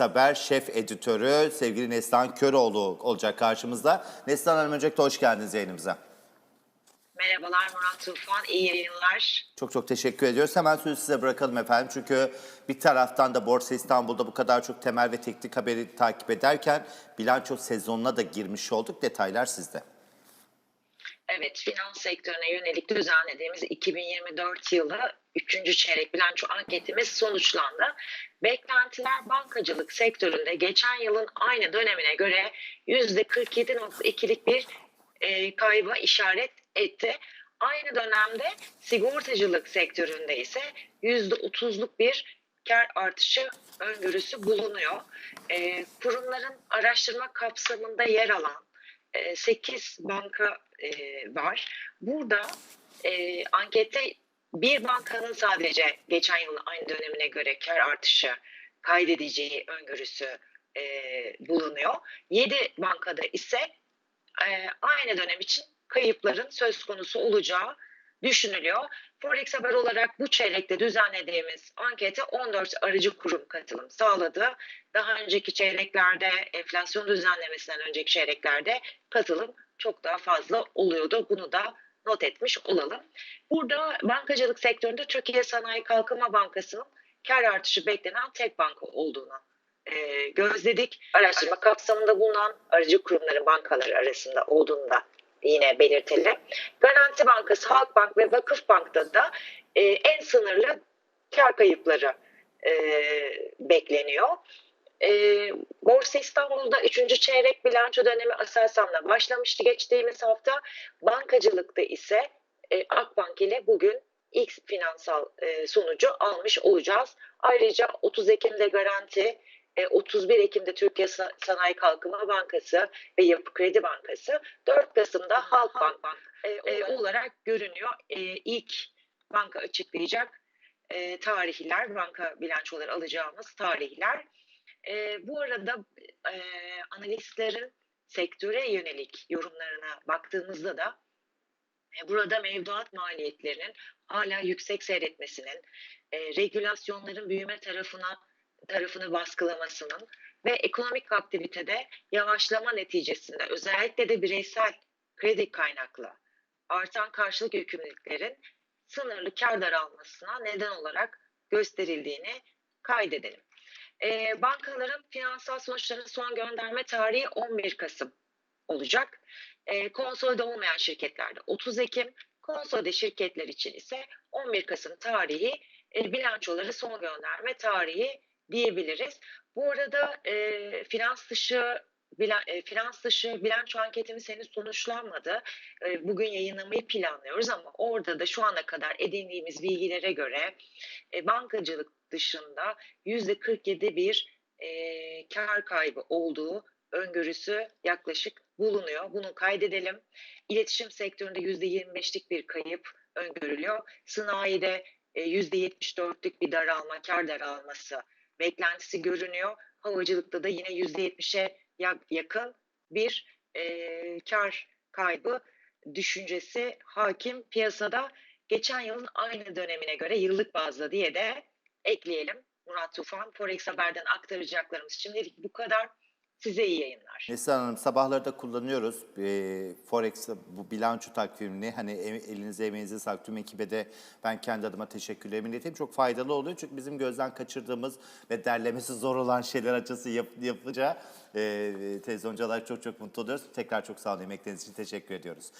Haber şef editörü sevgili Neslihan Köroğlu olacak karşımızda. Neslihan Hanım öncelikle hoş geldiniz yayınımıza. Merhabalar Murat Tufan, iyi yayınlar. Çok çok teşekkür ediyoruz. Hemen sözü size bırakalım efendim. Çünkü bir taraftan da Borsa İstanbul'da bu kadar çok temel ve teknik haberi takip ederken bilanço sezonuna da girmiş olduk. Detaylar sizde. Evet, finans sektörüne yönelik düzenlediğimiz 2024 yılı 3. çeyrek bilanço anketimiz sonuçlandı. Beklentiler bankacılık sektöründe geçen yılın aynı dönemine göre %47.2'lik bir e, kayba işaret etti. Aynı dönemde sigortacılık sektöründe ise %30'luk bir kar artışı öngörüsü bulunuyor. E, kurumların araştırma kapsamında yer alan 8 banka e, var. Burada e, ankette bir bankanın sadece geçen yılın aynı dönemine göre kar artışı kaydedeceği öngörüsü e, bulunuyor. 7 bankada ise e, aynı dönem için kayıpların söz konusu olacağı düşünülüyor. Forex Haber olarak bu çeyrekte düzenlediğimiz ankete 14 aracı kurum katılım sağladı. Daha önceki çeyreklerde enflasyon düzenlemesinden önceki çeyreklerde katılım çok daha fazla oluyordu. Bunu da not etmiş olalım. Burada bankacılık sektöründe Türkiye Sanayi Kalkınma Bankası'nın kar artışı beklenen tek banka olduğunu e, gözledik. Araştırma kapsamında bulunan aracı kurumların bankaları arasında olduğunu da yine belirtelim. Garanti Bankası, Halkbank ve Vakıfbank'ta da e, en sınırlı kar kayıpları e, bekleniyor. E, Borsa İstanbul'da 3. çeyrek bilanço dönemi Aselsan'la başlamıştı geçtiğimiz hafta. Bankacılıkta ise e, Akbank ile bugün ilk finansal e, sonucu almış olacağız. Ayrıca 30 Ekim'de Garanti, e, 31 Ekim'de Türkiye Sa- Sanayi Kalkınma Bankası ve Yapı Kredi Bankası, 4 Kasım'da Halkbank e, e, olarak görünüyor. E, ilk banka açıklayacak e, tarihler, banka bilançoları alacağımız tarihler. E, bu arada e, analistlerin sektöre yönelik yorumlarına baktığımızda da e, burada mevduat maliyetlerinin hala yüksek seyretmesinin, e, regülasyonların büyüme tarafına tarafını baskılamasının ve ekonomik aktivitede yavaşlama neticesinde özellikle de bireysel kredi kaynaklı artan karşılık yükümlülüklerin sınırlı kar daralmasına neden olarak gösterildiğini kaydedelim. E, bankaların finansal sonuçlarının son gönderme tarihi 11 Kasım olacak. E, konsolide olmayan şirketlerde 30 Ekim, konsolide şirketler için ise 11 Kasım tarihi e, bilançoları son gönderme tarihi diyebiliriz. Bu arada e, finans dışı e, finans dışı bilanço anketimiz henüz sonuçlanmadı. E, bugün yayınlamayı planlıyoruz ama orada da şu ana kadar edindiğimiz bilgilere göre e, bankacılık dışında yüzde 47 bir kar kaybı olduğu öngörüsü yaklaşık bulunuyor. Bunu kaydedelim. İletişim sektöründe yüzde 25'lik bir kayıp öngörülüyor. Sanayide e, yüzde 74'lük bir daralma, kar daralması beklentisi görünüyor. Havacılıkta da yine yüzde 70'e yakın bir e, kar kaybı düşüncesi hakim piyasada. Geçen yılın aynı dönemine göre yıllık bazda diye de ekleyelim. Murat Tufan, Forex Haber'den aktaracaklarımız şimdilik bu kadar. Size iyi yayınlar. Neslihan Hanım sabahları da kullanıyoruz e, Forex bu bilanço takvimini. Hani elinize emeğinize sağlık tüm ekibe de ben kendi adıma teşekkürlerimi ileteyim. Çok faydalı oluyor çünkü bizim gözden kaçırdığımız ve derlemesi zor olan şeyler açısı yap, yapınca e, televizyoncu olarak çok çok mutlu oluyoruz. Tekrar çok sağ olun emekleriniz için teşekkür ediyoruz.